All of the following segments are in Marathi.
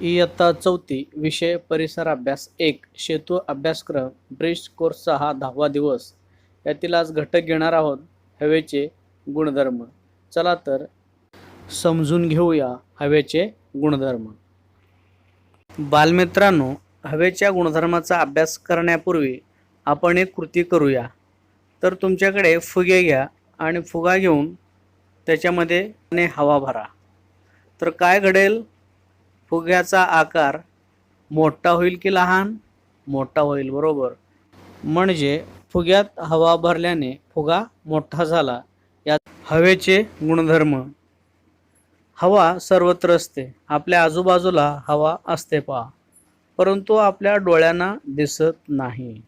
इयत्ता चौथी विषय परिसर अभ्यास एक सेतू अभ्यासक्रम ब्रिज कोर्सचा हा दहावा दिवस. यातील आज घटक घेणार आहोत हवेचे गुणधर्म. चला तर समजून घेऊया हवेचे गुणधर्म. बालमित्रांनो हवेच्या गुणधर्माचा अभ्यास करण्यापूर्वी आपण एक कृती करूया. तर तुमच्याकडे फुगे घ्या आणि फुगा घेऊन त्याच्यामध्ये हवा भरा. तर काय घडेल? फुग्याचा आकार मोठा होईल की लहान? मोठा होईल बरोबर. म्हणजे फुग्यात हवा भरल्याने फुगा मोठा झाला. यात हवेचे गुणधर्म. हवा सर्वत्र असते. आपल्या आजूबाजूला हवा असते पहा. परंतु आपल्या डोळ्यांना दिसत नाही.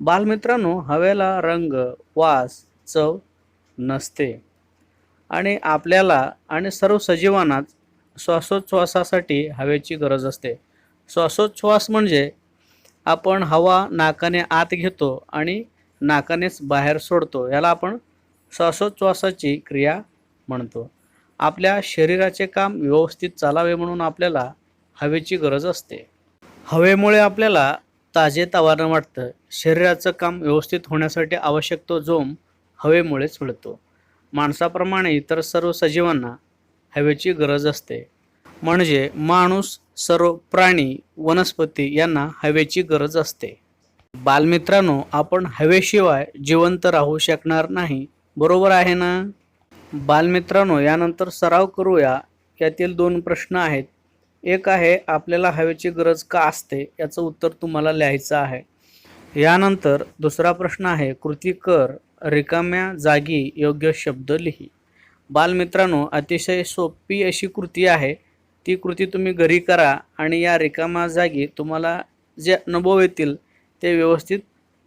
बालमित्रांनो हवेला रंग वास चव नसते. आणि आपल्याला आणि सर्व सजीवांनाच श्वासोच्छ्वासासाठी हवेची गरज असते. श्वासोच्छ्वास म्हणजे आपण हवा नाकाने आत घेतो आणि नाकानेच बाहेर सोडतो याला आपण श्वासोच्छ्वासाची क्रिया म्हणतो. आपल्या शरीराचे काम व्यवस्थित चालावे म्हणून आपल्याला हवेची गरज असते. हवेमुळे आपल्याला ताजे वाटतं. शरीराचं काम व्यवस्थित होण्यासाठी आवश्यक तो जोम हवेमुळेच मिळतो. माणसाप्रमाणे इतर सर्व सजीवांना हवेची गरज असते. म्हणजे माणूस सर्व प्राणी वनस्पती यांना हवेची गरज असते. बालमित्रांनो आपण हवेशिवाय जिवंत राहू शकणार नाही. बरोबर आहे ना? बालमित्रांनो यानंतर सराव करूया. यातील दोन प्रश्न आहेत. एक आहे आपल्याला हवेची गरज का असते? याचं उत्तर तुम्हाला लिहायचं आहे. यानंतर दुसरा प्रश्न आहे कृती कर रिकाम्या जागी योग्य शब्द लिही. बालमित्रांनो अतिशय सोपी अशी कृती आहे. ती कृती तुम्ही घरी करा आणि या रिकामा जागी तुम्हाला जे अनुभव येतील ते व्यवस्थित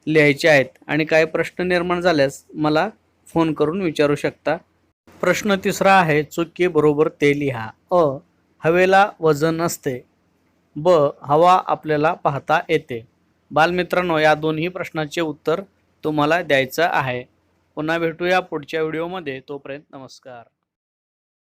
लिहायचे आहेत. आणि काही प्रश्न निर्माण झाल्यास मला फोन करून विचारू शकता. प्रश्न तिसरा आहे चुकी बरोबर ते लिहा. अ हवेला वजन असते ब हवा आपल्याला पाहता येते. बालमित्रांनो या दोन्ही प्रश्नाचे उत्तर तुम्हाला द्यायचं आहे. पुन्हा भेटूया पुढच्या व्हिडिओमध्ये. तोपर्यंत नमस्कार.